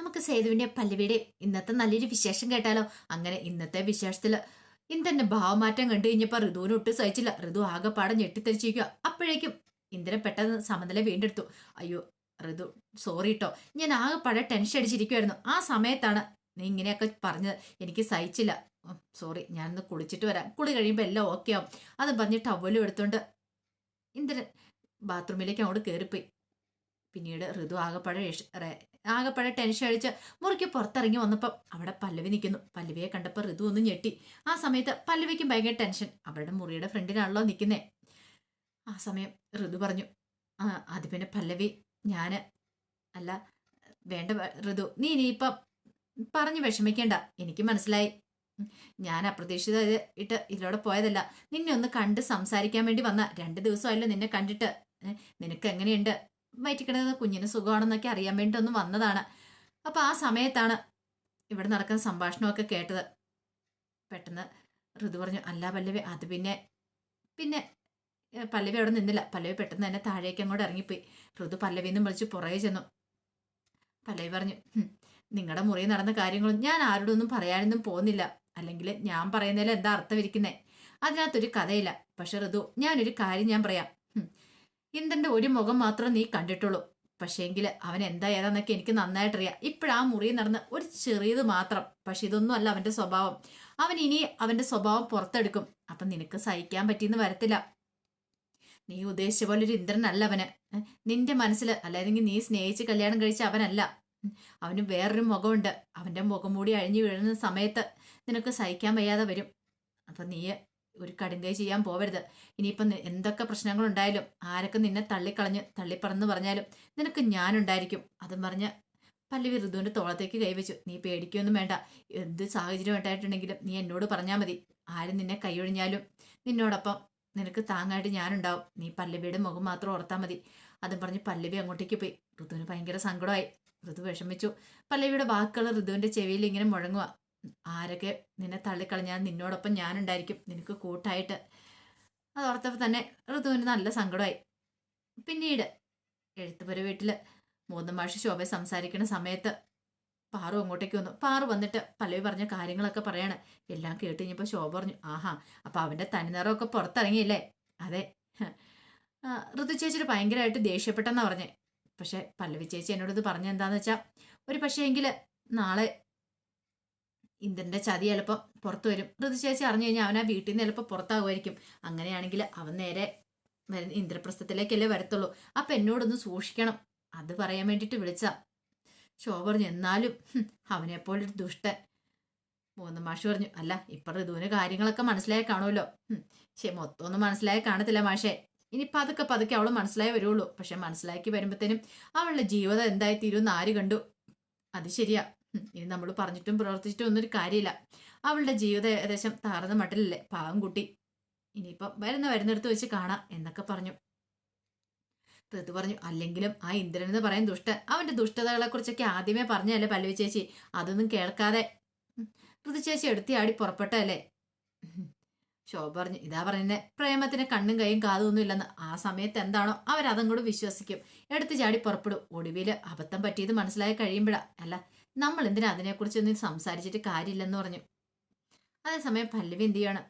നമുക്ക് സേതുവിന്റെ പല്ലവിയുടെ ഇന്നത്തെ നല്ലൊരു വിശേഷം കേട്ടാലോ? അങ്ങനെ ഇന്നത്തെ വിശേഷത്തിൽ ഇന്ദ്രന്റെ ഭാവമാറ്റം കണ്ടു കഴിഞ്ഞപ്പോ ഋതുവിന് ഒട്ടും സഹിച്ചില്ല. ഋതു ആകെപ്പാടെ ഞെട്ടിത്തെറിച്ചിരിക്കുക അപ്പോഴേക്കും ഇന്ദ്രൻ പെട്ടെന്ന് സമനില വീണ്ടെടുത്തു. അയ്യോ ഋതു സോറി കേട്ടോ ഞാൻ ആകെപ്പാടെ ടെൻഷൻ അടിച്ചിരിക്കുമായിരുന്നു ആ സമയത്താണ് നീ ഇങ്ങനെയൊക്കെ പറഞ്ഞത്. എനിക്ക് സഹിച്ചില്ല. സോറി ഞാനൊന്ന് കുളിച്ചിട്ട് വരാം. കുളി കഴിയുമ്പോൾ എല്ലാം ഓക്കെ ആവും. അത് പറഞ്ഞ് ടവലും എടുത്തോണ്ട് ഇന്ദ്രൻ ബാത്റൂമിലേക്ക് അങ്ങോട്ട് കയറിപ്പോയി പിന്നീട് ഋതു ആകെപ്പാടെ ആകെപ്പാടെ ടെൻഷൻ അടിച്ച് മുറിക്ക് പുറത്തിറങ്ങി വന്നപ്പോൾ അവിടെ പല്ലവി നിൽക്കുന്നു. പല്ലവിയെ കണ്ടപ്പോൾ ഋതു ഒന്ന് ഞെട്ടി. ആ സമയത്ത് പല്ലവിക്കും ഭയങ്കര ടെൻഷൻ അവരുടെ മുറിയുടെ ഫ്രണ്ടിലാണല്ലോ നിൽക്കുന്നേ. ആ സമയം ഋതു പറഞ്ഞു അത് പിന്നെ പല്ലവി ഞാൻ അല്ല വേണ്ട ഋതു നീ ഇനിയിപ്പം പറഞ്ഞു വിഷമിക്കേണ്ട. എനിക്ക് മനസ്സിലായി. ഞാൻ അപ്രതീക്ഷിത ഇട്ട് ഇതിലൂടെ പോയതല്ല. നിന്നെ ഒന്ന് കണ്ട് സംസാരിക്കാൻ വേണ്ടി വന്ന രണ്ട് ദിവസമായല്ലോ നിന്നെ കണ്ടിട്ട്. നിനക്ക് എങ്ങനെയുണ്ട്? വയറ്റിക്കിടന്നത് കുഞ്ഞിന് സുഖമാണെന്നൊക്കെ അറിയാൻ വേണ്ടി ഒന്ന് വന്നതാണ്. അപ്പോൾ ആ സമയത്താണ് ഇവിടെ നടക്കുന്ന സംഭാഷണമൊക്കെ കേട്ടത്. പെട്ടെന്ന് ഋതു പറഞ്ഞു അല്ല പല്ലവി അത് പിന്നെ പിന്നെ പല്ലവി അവിടെ നിന്നില്ല. പല്ലവി പെട്ടെന്ന് തന്നെ താഴേക്ക് അങ്ങോട്ട് ഇറങ്ങിപ്പോയി. ഋതു പല്ലവിന്നും വിളിച്ച് പുറകെ ചെന്നു. പല്ലവി പറഞ്ഞു നിങ്ങളുടെ മുറിയിൽ നടന്ന കാര്യങ്ങളും ഞാൻ ആരോടൊന്നും പറയാനൊന്നും പോകുന്നില്ല. അല്ലെങ്കിൽ ഞാൻ പറയുന്നതിൽ എന്താ അർത്ഥം ഇരിക്കുന്നേ? അതിനകത്തൊരു കഥയില്ല. പക്ഷെ ഋതു ഞാനൊരു കാര്യം ഞാൻ പറയാം. ഹും. ഇന്ദ്രന്റെ ഒരു മുഖം മാത്രം നീ കണ്ടിട്ടുള്ളൂ. പക്ഷേങ്കിൽ അവൻ എന്താ ഏതാന്നൊക്കെ എനിക്ക് നന്നായിട്ടറിയാം. ഇപ്പോഴാ മുറിയിൽ നടന്ന് ഒരു ചെറിയത് മാത്രം. പക്ഷെ ഇതൊന്നും അല്ല അവന്റെ സ്വഭാവം. അവൻ ഇനി അവന്റെ സ്വഭാവം പുറത്തെടുക്കും. അപ്പൊ നിനക്ക് സഹിക്കാൻ പറ്റിയെന്ന് വരത്തില്ല. നീ ഉദ്ദേശിച്ച പോലെ ഒരു ഇന്ദ്രനല്ല അവന്. നിന്റെ മനസ്സിൽ അല്ലെങ്കിൽ നീ സ്നേഹിച്ച് കല്യാണം കഴിച്ച അവനല്ല. അവന് വേറൊരു മുഖമുണ്ട്. അവന്റെ മുഖം മൂടി അഴിഞ്ഞു വീഴുന്ന സമയത്ത് നിനക്ക് സഹിക്കാൻ വയ്യാതെ വരും. അപ്പൊ നീ ഒരു കടുങ്കൈ ചെയ്യാൻ പോവരുത്. ഇനിയിപ്പം എന്തൊക്കെ പ്രശ്നങ്ങളുണ്ടായാലും ആരൊക്കെ നിന്നെ തള്ളിക്കളഞ്ഞ് തള്ളിപ്പറന്ന് പറഞ്ഞാലും നിനക്ക് ഞാനുണ്ടായിരിക്കും. അതും പറഞ്ഞ് പല്ലവി ഋതുവിന്റെ തോളത്തേക്ക് കൈവച്ചു. നീ പേടിക്കൊന്നും വേണ്ട. എന്ത് സാഹചര്യം ഉണ്ടായിട്ടുണ്ടെങ്കിലും നീ എന്നോട് പറഞ്ഞാൽ മതി. ആരും നിന്നെ കൈയൊഴിഞ്ഞാലും നിന്നോടൊപ്പം നിനക്ക് താങ്ങായിട്ട് ഞാനുണ്ടാവും. നീ പല്ലവിയുടെ മുഖം മാത്രം ഓർത്താൽ മതി. അതും പറഞ്ഞ് പല്ലവി അങ്ങോട്ടേക്ക് പോയി. ഋതുവിന് ഭയങ്കര സങ്കടമായി. ഋതു വിഷമിച്ചു. പല്ലവിയുടെ വാക്കുകൾ ഋതുവിന്റെ ചെവിയിൽ ഇങ്ങനെ മുഴങ്ങുക ആരൊക്കെ നിന്നെ തള്ളിക്കളഞ്ഞാൽ നിന്നോടൊപ്പം ഞാനുണ്ടായിരിക്കും നിനക്ക് കൂട്ടായിട്ട്. അത് ഓർത്തപ്പോൾ തന്നെ ഋതുവിന് നല്ല സങ്കടമായി. പിന്നീട് എഴുത്തുപുര വീട്ടിൽ മൂന്നും മാഷി ശോഭ സംസാരിക്കുന്ന സമയത്ത് പാറു അങ്ങോട്ടേക്ക് വന്നു. പാറു വന്നിട്ട് പല്ലവി പറഞ്ഞ കാര്യങ്ങളൊക്കെ പറയാണ്. എല്ലാം കേട്ട് കഴിഞ്ഞപ്പോൾ ശോഭ പറഞ്ഞു ആഹാ അപ്പൊ അവന്റെ തനിനിറമൊക്കെ പുറത്തിറങ്ങിയില്ലേ? അതെ. ഋതു ചേച്ചിയുടെ ഭയങ്കരമായിട്ട് ദേഷ്യപ്പെട്ടെന്നാണ് പറഞ്ഞേ. പക്ഷേ പല്ലവി ചേച്ചി എന്നോട് ഇത് പറഞ്ഞ വെച്ചാൽ വെച്ചാ ഒരു പക്ഷേ എങ്കിൽ നാളെ ഇന്ദ്രന്റെ ചതി ചിലപ്പോൾ പുറത്തു വരും. ഋതു ചേച്ചി അറിഞ്ഞു കഴിഞ്ഞാൽ അവൻ ആ വീട്ടിൽ നിന്ന് ചിലപ്പോൾ പുറത്താകുമായിരിക്കും. അങ്ങനെയാണെങ്കിൽ അവൻ നേരെ ഇന്ദ്രപ്രസ്ഥത്തിലേക്കല്ലേ വരത്തുള്ളൂ. അപ്പൊ എന്നോടൊന്ന് സൂക്ഷിക്കണം. അത് പറയാൻ വേണ്ടിയിട്ട് വിളിച്ച. ഷോ പറഞ്ഞു എന്നാലും അവനെപ്പോലൊരു ദുഷ്ടൻ. മൂന്ന് മാഷ് പറഞ്ഞു അല്ല ഇപ്പൊ ഋതുവിന് കാര്യങ്ങളൊക്കെ മനസ്സിലായി കാണുമല്ലോ. ശരി മൊത്തം ഒന്നും മനസ്സിലായി കാണത്തില്ല മാഷേ. ഇനി അതൊക്കെ പതുക്കെ അവൾ മനസ്സിലായി വരുള്ളൂ പക്ഷെ മനസ്സിലാക്കി വരുമ്പോഴത്തേനും അവളുടെ ജീവിതം എന്തായി തീരുമെന്ന് ആര് കണ്ടു? അത് ശരിയാ. ഇനി നമ്മൾ പറഞ്ഞിട്ടും പ്രവർത്തിച്ചിട്ടും ഒന്നും ഒരു കാര്യമില്ല. അവളുടെ ജീവിതം ഏകദേശം താറുന്ന മട്ടിലല്ലേ? പാവം കുട്ടി. ഇനിയിപ്പം വരുന്ന വരുന്നിടത്ത് വെച്ച് കാണാം എന്നൊക്കെ പറഞ്ഞു. ഋതു പറഞ്ഞു അല്ലെങ്കിലും ആ ഇന്ദ്രൻ എന്ന് പറയും ദുഷ്ടൻ. അവന്റെ ദുഷ്ടതകളെ കുറിച്ചൊക്കെ ആദ്യമേ പറഞ്ഞല്ലേ പല്ലവി ചേച്ചി? അതൊന്നും കേൾക്കാതെ. ഋതു ചേച്ചി എടുത്തിയാടി പുറപ്പെട്ടല്ലേ. ശോഭ പറഞ്ഞു ഇതാ പറയുന്നത് പ്രേമത്തിന് കണ്ണും കൈയും കാതൊന്നും ഇല്ലെന്ന്. ആ സമയത്ത് എന്താണോ അവരതങ്ങോട്ട് വിശ്വസിക്കും. എടുത്തു ചാടി പുറപ്പെടും. ഒടുവിൽ അബദ്ധം പറ്റിയത് മനസ്സിലായി കഴിയുമ്പോഴാ. അല്ല നമ്മൾ എന്തിനാ അതിനെക്കുറിച്ചൊന്നും സംസാരിച്ചിട്ട് കാര്യമില്ലെന്ന് പറഞ്ഞു. അതേസമയം പല്ലവി എന്ത് ചെയ്യാണ്?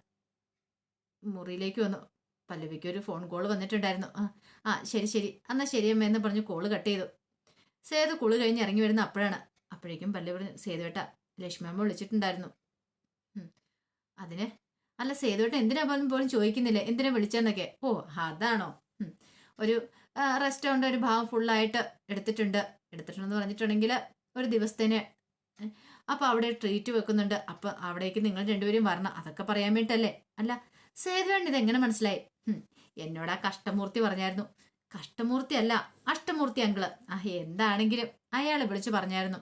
മുറിയിലേക്ക് വന്നു. പല്ലവിക്ക് ഒരു ഫോൺ കോൾ വന്നിട്ടുണ്ടായിരുന്നു. ആ ശരി ശരി. എന്നാൽ ശരിയമ്മ എന്ന് പറഞ്ഞു കോൾ കട്ട് ചെയ്തു. സേതു കുളി കഴിഞ്ഞ് ഇറങ്ങി വരുന്ന അപ്പോഴാണ്. അപ്പോഴേക്കും പല്ലവി പറഞ്ഞു സേതുവേട്ട ലക്ഷ്മിയമ്മ വിളിച്ചിട്ടുണ്ടായിരുന്നു. അതിന് അല്ല സേതുവേട്ട എന്തിനാ പോലും പോലും ചോദിക്കുന്നില്ല? എന്തിനാ വിളിച്ചെന്നൊക്കെ? ഓ അതാണോ? ഒരു റെസ്റ്റോറന്റ് ഒരു ഭാഗം ഫുള്ളായിട്ട് എടുത്തിട്ടുണ്ട്. എടുത്തിട്ടുണ്ടെന്ന് പറഞ്ഞിട്ടുണ്ടെങ്കിൽ ഒരു ദിവസത്തേന് അപ്പം അവിടെ ട്രീറ്റ് വെക്കുന്നുണ്ട്. അപ്പൊ അവിടേക്ക് നിങ്ങൾ രണ്ടുപേരും വരണം. അതൊക്കെ പറയാൻ വേണ്ടിട്ടല്ലേ? അല്ല സേതുവേണ്ടി ഇത് എങ്ങനെ മനസ്സിലായി എന്നോടാ ആ കഷ്ടമൂർത്തി പറഞ്ഞായിരുന്നു. കഷ്ടമൂർത്തി അല്ല അഷ്ടമൂർത്തി അങ്കിൾ. ആ എന്താണെങ്കിലും അയാളെ വിളിച്ചു പറഞ്ഞായിരുന്നു.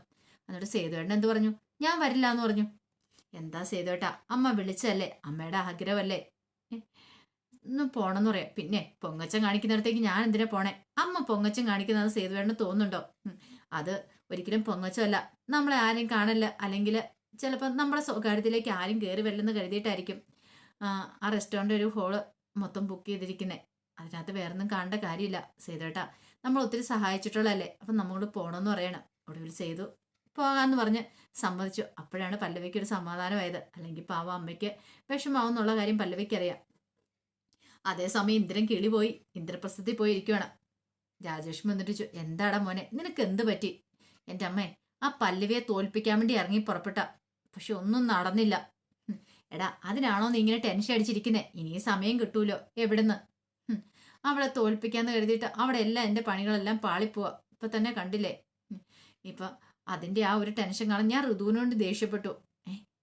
എന്നിട്ട് സേതുവേണ്ട എന്ത് പറഞ്ഞു? ഞാൻ വരില്ല എന്ന് പറഞ്ഞു. എന്താ സേതുവേട്ടാ അമ്മ വിളിച്ചല്ലേ അമ്മയുടെ ആഗ്രഹമല്ലേ? ഒന്ന് പോണെന്ന് പറയാം. പിന്നെ പൊങ്ങച്ചം കാണിക്കുന്നിടത്തേക്ക് ഞാൻ എന്തിനാ പോണേ? അമ്മ പൊങ്ങച്ചം കാണിക്കുന്നത് സേതുവേണ്ടെന്ന് തോന്നുന്നുണ്ടോ? അത് ഒരിക്കലും പൊങ്ങച്ചമല്ല നമ്മളെ ആരും കാണില്ല. അല്ലെങ്കിൽ ചിലപ്പോൾ നമ്മുടെ സ്വകാര്യത്തിലേക്ക് ആരും കയറി വരില്ലെന്ന് കരുതിയിട്ടായിരിക്കും ആ, റെസ്റ്റോറന്റ് ഒരു ഹോൾ മൊത്തം ബുക്ക് ചെയ്തിരിക്കുന്നത് അതിനകത്ത് വേറെ ഒന്നും കാണേണ്ട കാര്യമില്ല. സേതുവേട്ടാ നമ്മൾ ഒത്തിരി സഹായിച്ചിട്ടുള്ളതല്ലേ? അപ്പം നമ്മളോട് പോകണമെന്ന് പറയണം. ഒടുവിൽ ചെയ്തു പോകാമെന്ന് പറഞ്ഞ് സമ്മതിച്ചു. അപ്പോഴാണ് പല്ലവിക്ക് ഒരു സമാധാനമായത്. അല്ലെങ്കിൽ പാവ അമ്മയ്ക്ക് വിഷമാവെന്നുള്ള കാര്യം പല്ലവിക്ക് അറിയാം അതേസമയം ഇന്ദ്രൻ കിളി പോയി ഇന്ദ്രപ്രസ്ഥത്തിൽ പോയി ഇരിക്കുവാണ് രാജേഷ് വന്നിട്ട് ചോ എന്താടാ മോനെ നിനക്ക് എന്ത് പറ്റി? എന്റെ അമ്മേ ആ പല്ലവിയെ തോൽപ്പിക്കാൻ വേണ്ടി ഇറങ്ങി പുറപ്പെട്ട. പക്ഷെ ഒന്നും നടന്നില്ല. എടാ അതിനാണോ നീ ഇങ്ങനെ ടെൻഷൻ അടിച്ചിരിക്കുന്നേ? ഇനിയും സമയം കിട്ടൂലോ? എവിടുന്ന്? അവളെ തോൽപ്പിക്കാന്ന് കരുതിയിട്ട് അവിടെ എല്ലാം എന്റെ പണികളെല്ലാം പാളിപ്പോവാ. ഇപ്പൊ തന്നെ കണ്ടില്ലേ? ഇപ്പൊ അതിന്റെ ആ ഒരു ടെൻഷൻ കാണാൻ ഞാൻ ഋതുവിനോണ്ട് ദേഷ്യപ്പെട്ടു.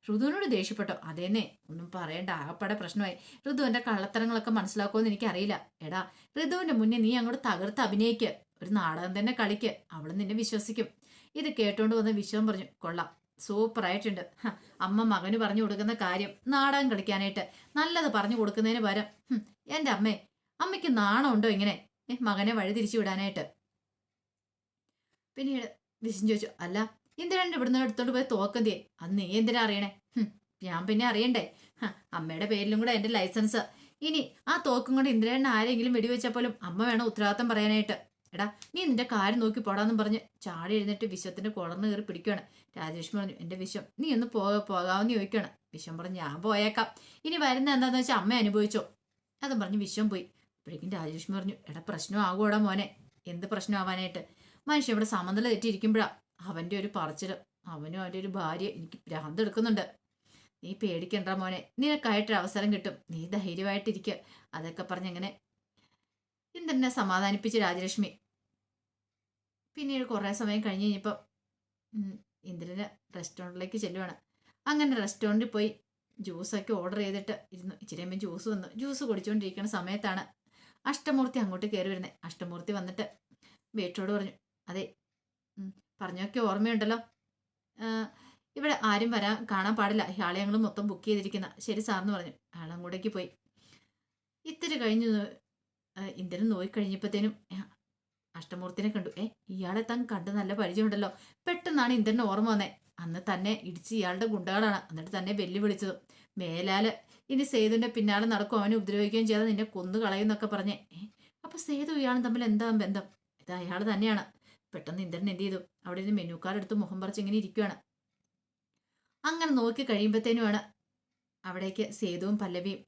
ഋതുവിനോട് ദേഷ്യപ്പെട്ടോ. അതേന്നെ ഒന്നും പറയണ്ട ആകപ്പാടെ പ്രശ്നമായി. ഋതുവിന്റെ കള്ളത്തരങ്ങളൊക്കെ മനസ്സിലാക്കുമെന്ന് എനിക്കറിയില്ല. എടാ ഋതുവിന്റെ മുന്നേ നീ അങ്ങോട്ട് തകർത്ത് അഭിനയിക്ക്. ഒരു നാടകം തന്നെ കളിക്ക്. അവൾ നിന്നെ വിശ്വസിക്കും. ഇത് കേട്ടോണ്ട് വന്ന വിശ്വം പറഞ്ഞു കൊള്ളാം. സൂപ്പർ ആയിട്ടുണ്ട് അമ്മ മകന് പറഞ്ഞു കൊടുക്കുന്ന കാര്യം നാടകം കളിക്കാനായിട്ട്. നല്ലത് പറഞ്ഞു കൊടുക്കുന്നതിന് പകരം എന്റെ അമ്മേ അമ്മയ്ക്ക് നാണമുണ്ടോ ഇങ്ങനെ? മകനെ വഴി തിരിച്ചു വിടാനായിട്ട്. പിന്നീട് വിശൻ ചോദിച്ചു അല്ല എന്തിനാണ് ഇവിടുന്ന് എടുത്തോണ്ട് പോയി തോക്കന്തിയെ? അത് നീ എന്തിനാ അറിയണേ? ഞാൻ പിന്നെ അറിയണ്ടേ? അമ്മയുടെ പേരിലും കൂടെ എന്റെ ലൈസൻസ്. ഇനി ആ തോക്കും കൊണ്ട് ഇന്ദ്രേണ്ണ ആരെങ്കിലും വെടിവെച്ചാൽ പോലും അമ്മ വേണം ഉത്തരവാദിത്തം പറയാനായിട്ട്. എടാ നീ നിന്റെ കാര്യം നോക്കി പോടാന്നും പറഞ്ഞ് ചാടി എഴുന്നേറ്റ് വിശ്വത്തിന്റെ കുളർന്ന് കയറി പിടിക്കുകയാണ് രാജേഷ് പറഞ്ഞു എന്റെ വിശ്വം നീ ഒന്ന് പോക പോകാമെന്ന് ചോദിക്കുകയാണ് വിശ്വം പറഞ്ഞു ഞാൻ പോയേക്കാം. ഇനി വരുന്ന എന്താന്ന് വെച്ചാൽ അമ്മ അനുഭവിച്ചോ. അതും പറഞ്ഞ് വിശ്വം പോയി. അപ്പോഴേക്കും രാജേഷ് പറഞ്ഞു എടാ പ്രശ്നം ആകൂടാ മോനെ? എന്ത് പ്രശ്നം ആവാനായിട്ട് മനുഷ്യൻ ഇവിടെ സമനില തെറ്റിയിരിക്കുമ്പോഴാ അവന്റെ ഒരു പറച്ചിലും അവനും അവന്റെ ഒരു ഭാര്യ എനിക്ക് ഭ്രാന്ത് എടുക്കുന്നുണ്ട്. നീ പേടിക്കണ്ട മോനെ നിനക്കായിട്ടൊരു അവസരം കിട്ടും. നീ ധൈര്യമായിട്ടിരിക്കുക അതൊക്കെ പറഞ്ഞങ്ങനെ ഇന്ദ്രനെ സമാധാനിപ്പിച്ച് രാജലക്ഷ്മി. പിന്നീട് കുറേ സമയം കഴിഞ്ഞ് കഴിഞ്ഞപ്പം ഇന്ദ്രന് റെസ്റ്റോറന്റിലേക്ക് ചെല്ലുവാണ്. അങ്ങനെ റെസ്റ്റോറന്റിൽ പോയി ജ്യൂസൊക്കെ ഓർഡർ ചെയ്തിട്ട് ഇരുന്നു. ഇച്ചിരി കഴിയുമ്പോൾ ജ്യൂസ് വന്നു. ജ്യൂസ് കുടിച്ചുകൊണ്ടിരിക്കുന്ന സമയത്താണ് അഷ്ടമൂർത്തി അങ്ങോട്ട് കയറി വരുന്നത് അഷ്ടമൂർത്തി വന്നിട്ട് വീട്ടോട് പറഞ്ഞു അതെ പറഞ്ഞൊക്കെ ഓർമ്മയുണ്ടല്ലോ. ഇവിടെ ആരും വരാൻ കാണാൻ പാടില്ല. ഇയാളെ ഞങ്ങൾ മൊത്തം ബുക്ക് ചെയ്തിരിക്കുന്ന. ശരി സാറെന്ന് പറഞ്ഞു. അയാൾ പോയി. ഇത്തിരി കഴിഞ്ഞു ഇന്ദ്രൻ നോയി കഴിഞ്ഞപ്പോഴത്തേനും അഷ്ടമൂർത്തിനെ കണ്ടു. ഏ ഇയാളെ താൻ കണ്ട് നല്ല പരിചയമുണ്ടല്ലോ. പെട്ടെന്നാണ് ഇന്ദ്രന് ഓർമ്മ വന്നേ. അന്ന് തന്നെ ഇടിച്ച് ഇയാളുടെ ഗുണ്ടകളാണ്. എന്നിട്ട് തന്നെ വെല്ലുവിളിച്ചത്. മേലാൽ ഇനി സേതുവിന്റെ പിന്നാലെ നടക്കും. അവനെ ഉപദ്രവിക്കുകയും ചെയ്താൽ നിന്നെ കൊന്നു കളയുന്നൊക്കെ പറഞ്ഞേ. ഏ അപ്പൊ സേതു ഇയാളും തമ്മിൽ എന്താ ബന്ധം? ഇത് അയാൾ തന്നെയാണ്. പെട്ടെന്ന് ഇന്ദ്രൻ എന്ത് ചെയ്തു? അവിടെ നിന്ന് മെനു കാർഡ് എടുത്ത് മുഖം പറിച്ച് ഇങ്ങനെ ഇരിക്കുകയാണ് അങ്ങനെ നോക്കി കഴിയുമ്പോഴത്തേനുമാണ് അവിടേക്ക് സേതുവും പല്ലവിയും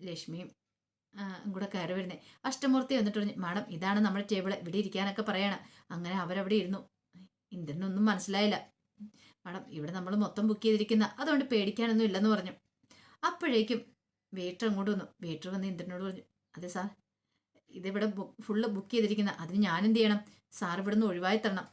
ലക്ഷ്മിയും കൂടെ കയറി വരുന്നത് അഷ്ടമൂർത്തി വന്നിട്ട് പറഞ്ഞു മാഡം ഇതാണ് നമ്മുടെ ടേബിൾ ഇവിടെ ഇരിക്കാനൊക്കെ പറയാണ്. അങ്ങനെ അവരവിടെ ഇരുന്നു. ഇന്ദ്രനൊന്നും മനസ്സിലായില്ല. മാഡം ഇവിടെ നമ്മൾ മൊത്തം ബുക്ക് ചെയ്തിരിക്കുന്ന അതുകൊണ്ട് പേടിക്കാനൊന്നും ഇല്ലെന്ന് പറഞ്ഞു. അപ്പോഴേക്കും വെയിറ്റർ അങ്ങോട്ട് വന്നു. വെയിറ്റർ വന്ന് ഇന്ദ്രനോട് പറഞ്ഞു അതെ സാർ ഇതിവിടെ ഫുള്ള് ബുക്ക് ചെയ്തിരിക്കുന്ന. അതിന് ഞാൻ എന്ത് ചെയ്യണം സാർ ഇവിടുന്ന് ഒഴിവായി തരണം.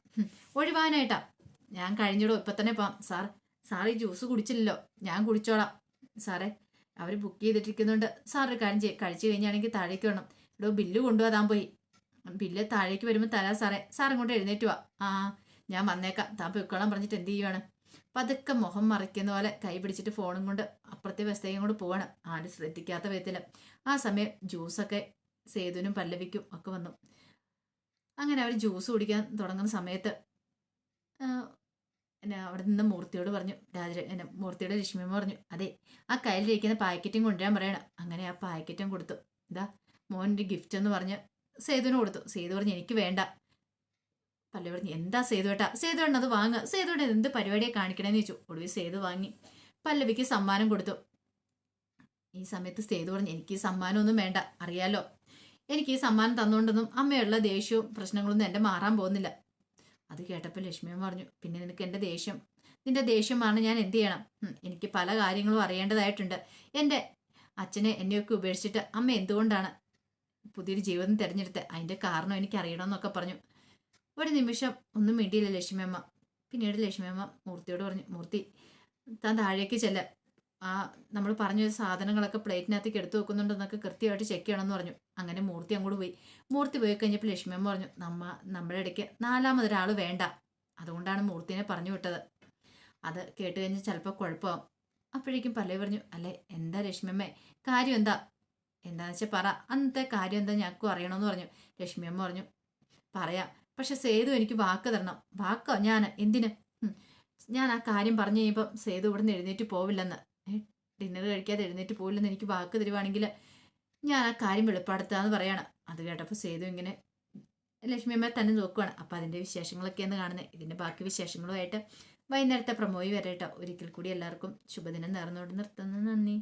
ഒഴിവാനായിട്ടാ. ഞാൻ കഴിഞ്ഞിടോ ഇപ്പൊ തന്നെ പോവാം. സാർ സാർ ഈ ജ്യൂസ് കുടിച്ചില്ലല്ലോ. ഞാൻ കുടിച്ചോളാം. സാറേ അവർ ബുക്ക് ചെയ്തിട്ടിരിക്കുന്നുണ്ട്. സാർ ഒരു കാര്യം ചെയ്യും. കഴിച്ചു കഴിഞ്ഞാണെങ്കിൽ താഴേക്ക് വേണം ഇടോ ബില്ല് കൊണ്ടുപോകാൻ പോയി. ബില്ല് താഴേക്ക് വരുമ്പോൾ തരാ സാറേ. സാർ ഇങ്ങോട്ട് എഴുന്നേറ്റ് വാ. ആ ഞാൻ വന്നേക്കാം. താൻ പൊയ്ക്കോളാൻ പറഞ്ഞിട്ട് എന്ത് ചെയ്യുവാണ്? പതുക്കെ മുഖം മറിക്കുന്ന പോലെ കൈ പിടിച്ചിട്ട് ഫോണും കൊണ്ട് അപ്പുറത്തെ വ്യവസ്ഥയും കൊണ്ട് പോവാണ്. ആരും ശ്രദ്ധിക്കാത്ത വിധത്തിൽ ആ സമയം ജ്യൂസൊക്കെ സേതുവിനും പല്ലവിക്കും ഒക്കെ വന്നു. അങ്ങനെ അവർ ജ്യൂസ് കുടിക്കാൻ തുടങ്ങുന്ന സമയത്ത് എന്നാ അവിടെ നിന്ന് മൂർത്തിയോട് പറഞ്ഞു രാജ എന്നെ മൂർത്തിയുടെ ലക്ഷ്മിയമ്മ പറഞ്ഞു അതെ ആ കയ്യിലിരിക്കുന്ന പാക്കറ്റും കൊണ്ടുവരാൻ പറയണം. അങ്ങനെ ആ പാക്കറ്റും കൊടുത്തു. ഇതാ മോന്റെ ഗിഫ്റ്റ് എന്ന് പറഞ്ഞ് സേതുവിന് കൊടുത്തു. സേതു പറഞ്ഞു എനിക്ക് വേണ്ട. പല്ലവി പറഞ്ഞു എന്താ സേതു ഏട്ടാ? സേതു ഏട്ടൻ അത് വാങ്ങുക സേതു ഏട്ടൻ എന്ത് പരിപാടിയെ കാണിക്കണമെന്ന് ചോദിച്ചു. ഒടുവിൽ സേതു വാങ്ങി. പല്ലവിക്ക് സമ്മാനം കൊടുത്തു. ഈ സമയത്ത് സേതു പറഞ്ഞു എനിക്ക് സമ്മാനമൊന്നും വേണ്ട. അറിയാലോ? എനിക്ക് ഈ സമ്മാനം തന്നുകൊണ്ടൊന്നും അമ്മയുള്ള ദേഷ്യവും പ്രശ്നങ്ങളൊന്നും എന്റെ മാറാൻ പോകുന്നില്ല. അത് കേട്ടപ്പോൾ ലക്ഷ്മിയും പറഞ്ഞു പിന്നെ നിനക്ക് എന്റെ ദേഷ്യം? നിന്റെ ദേഷ്യമാണ് ഞാൻ എന്ത് ചെയ്യണം? എനിക്ക് പല കാര്യങ്ങളും അറിയേണ്ടതായിട്ടുണ്ട്. എന്റെ അച്ഛനെ എന്നെയൊക്കെ ഉപേക്ഷിച്ചിട്ട് അമ്മ എന്തുകൊണ്ടാണ് പുതിയൊരു ജീവിതം തിരഞ്ഞെടുത്ത് അതിന്റെ കാരണം എനിക്ക് അറിയണമെന്നൊക്കെ പറഞ്ഞു. ഒരു നിമിഷം ഒന്നും മിണ്ടിയില്ല ലക്ഷ്മിയമ്മ. പിന്നീട് ലക്ഷ്മിയമ്മ മൂർത്തിയോട് പറഞ്ഞു മൂർത്തി താൻ താഴേക്ക് ചെല്ല. ആ നമ്മൾ പറഞ്ഞ സാധനങ്ങളൊക്കെ പ്ലേറ്റിനകത്തേക്ക് എടുത്തു വെക്കുന്നുണ്ടെന്നൊക്കെ കൃത്യമായിട്ട് ചെക്ക് ചെയ്യണമെന്ന് പറഞ്ഞു. അങ്ങനെ മൂർത്തി അങ്ങോട്ട് പോയി. മൂർത്തി പോയി കഴിഞ്ഞപ്പോൾ ലക്ഷ്മിയമ്മ പറഞ്ഞു നമ്മ നമ്മുടെ ഇടയ്ക്ക് നാലാമതൊരാൾ വേണ്ട. അതുകൊണ്ടാണ് മൂർത്തിനെ പറഞ്ഞു വിട്ടത്. അത് കേട്ട് കഴിഞ്ഞാൽ ചിലപ്പോൾ കുഴപ്പമാവും. അപ്പോഴേക്കും പല്ലവി പറഞ്ഞു അല്ലേ എന്താ ലക്ഷ്മിയമ്മേ കാര്യം എന്താ? എന്താന്ന് വെച്ചാൽ പറ. അന്നത്തെ കാര്യം എന്താ ഞങ്ങൾക്കും അറിയണമെന്ന് പറഞ്ഞു. ലക്ഷ്മിയമ്മ പറഞ്ഞു പറയാം. പക്ഷെ സേതു എനിക്ക് വാക്ക് തരണം. വാക്കോ? ഞാൻ എന്തിന്? ഞാൻ ആ കാര്യം പറഞ്ഞു കഴിയുമ്പോൾ സേതു ഇവിടുന്ന് എഴുന്നേറ്റ് പോവില്ലെന്ന്. ഡിന്നർ കഴിക്കാതെ എഴുന്നേറ്റ് പോയില്ലെന്ന് എനിക്ക് വാക്ക് തരുവാണെങ്കിൽ ഞാൻ ആ കാര്യം വെളിപ്പെടുത്താന്ന് പറയാണ്. അത് കേട്ടപ്പോൾ സേതു ഇങ്ങനെ ലക്ഷ്മിയമ്മ തന്നെ നോക്കുവാണ്. അപ്പം അതിന്റെ വിശേഷങ്ങളൊക്കെയാണ് കാണുന്നത് ഇതിന്റെ ബാക്കി വിശേഷങ്ങളുമായിട്ട് വൈകുന്നേരത്തെ പ്രമോയി വരെ കേട്ടോ. ഒരിക്കൽ കൂടി എല്ലാവർക്കും ശുഭദിനം നേർന്നുകൊണ്ട് നിർത്തുന്നു. നന്ദി.